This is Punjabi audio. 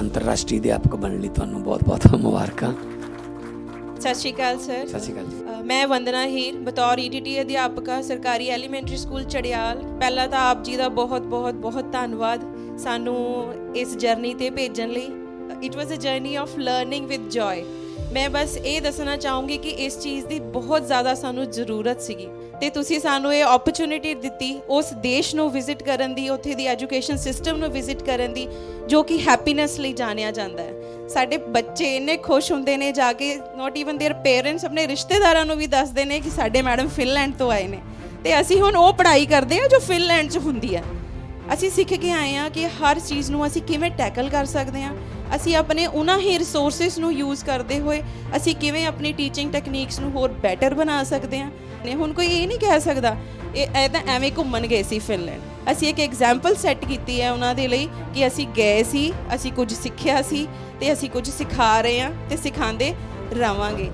ਅੰਤਰਰਾਸ਼ਟਰੀ ਅਧਿਆਪਕ ਬਣਨ ਲਈ ਤੁਹਾਨੂੰ ਬਹੁਤ-ਬਹੁਤ ਮੁਬਾਰਕਾਂ। ਸਤਿ ਸ਼੍ਰੀ ਅਕਾਲ ਸਰ। ਸਤਿ ਸ਼੍ਰੀ ਅਕਾਲ ਜੀ। ਮੈਂ ਵੰਦਨਾ ਹੀਰ ਬਤੌਰ ਈਟੀਟੀ ਅਧਿਆਪਕਾ ਸਰਕਾਰੀ ਐਲੀਮੈਂਟਰੀ ਸਕੂਲ ਚੜਿਆਲ। ਪਹਿਲਾਂ ਤਾਂ ਆਪ ਜੀ ਦਾ ਬਹੁਤ ਬਹੁਤ ਬਹੁਤ ਧੰਨਵਾਦ ਸਾਨੂੰ ਇਸ ਜਰਨੀ ਤੇ ਭੇਜਣ ਲਈ। It was a journey of learning with joy ਮੈਂ ਬਸ ਇਹ ਦੱਸਣਾ ਚਾਹੂੰਗੀ ਕਿ ਇਸ ਚੀਜ਼ ਦੀ ਬਹੁਤ ਜ਼ਿਆਦਾ ਸਾਨੂੰ ਜ਼ਰੂਰਤ ਸੀਗੀ। ਤੇ ਤੁਸੀਂ ਸਾਨੂੰ ਇਹ ਓਪਰਚ्युनिटी ਦਿੱਤੀ ਉਸ ਦੇਸ਼ ਨੂੰ ਵਿਜ਼ਿਟ ਕਰਨ ਦੀ, ਉੱਥੇ ਦੀ ਐਜੂਕੇਸ਼ਨ ਸਿਸਟਮ ਨੂੰ ਵਿਜ਼ਿਟ ਕਰਨ ਦੀ, ਜੋ ਕਿ ਹੈਪੀਨੈਸ ਲਈ ਜਾਣਿਆ ਜਾਂਦਾ ਹੈ। ਸਾਡੇ ਬੱਚੇ ਇੰਨੇ ਖੁਸ਼ ਹੁੰਦੇ ਨੇ, ਜਾ ਕੇ ਨਾਟ ਈਵਨ देयर ਪੇਰੈਂਟਸ ਆਪਣੇ ਰਿਸ਼ਤੇਦਾਰਾਂ ਨੂੰ ਵੀ ਦੱਸਦੇ ਨੇ ਕਿ ਸਾਡੇ ਮੈਡਮ ਫਿਨਲੈਂਡ ਤੋਂ ਆਏ ਨੇ। ਤੇ ਅਸੀਂ ਹੁਣ ਉਹ ਪੜ੍ਹਾਈ ਕਰਦੇ ਹਾਂ ਜੋ ਫਿਨਲੈਂਡ 'ਚ ਹੁੰਦੀ ਹੈ। ਅਸੀਂ ਸਿੱਖ ਕੇ ਆਏ ਹਾਂ ਕਿ ਹਰ ਚੀਜ਼ ਨੂੰ ਅਸੀਂ ਕਿਵੇਂ ਟੈਕਲ ਕਰ ਸਕਦੇ ਹਾਂ। ਅਸੀਂ ਆਪਣੇ ਉਹਨਾਂ ਹੀ ਰਿਸੋਰਸਸ ਨੂੰ ਯੂਜ਼ ਕਰਦੇ ਹੋਏ ਅਸੀਂ ਕਿਵੇਂ ਆਪਣੀ ਟੀਚਿੰਗ ਟੈਕਨੀਕਸ ਨੂੰ ਹੋਰ ਬੈਟਰ ਬਣਾ ਸਕਦੇ ਹਾਂ। ਨੇ। ਹੁਣ ਕੋਈ ਇਹ ਨਹੀਂ ਕਹਿ ਸਕਦਾ, ਇਹ ਇਹ ਤਾਂ ਐਵੇਂ ਘੁੰਮਣ ਗਏ ਸੀ ਫਿਨਲੈਂਡ। ਅਸੀਂ ਇੱਕ ਐਗਜ਼ਾਮਪਲ ਸੈੱਟ ਕੀਤੀ ਹੈ ਉਹਨਾਂ ਦੇ ਲਈ ਕਿ ਅਸੀਂ ਗਏ ਸੀ, ਅਸੀਂ ਕੁਝ ਸਿੱਖਿਆ ਸੀ ਤੇ ਅਸੀਂ ਕੁਝ ਸਿਖਾ ਰਹੇ ਹਾਂ ਤੇ ਸਿਖਾਉਂਦੇ ਰਵਾਂਗੇ।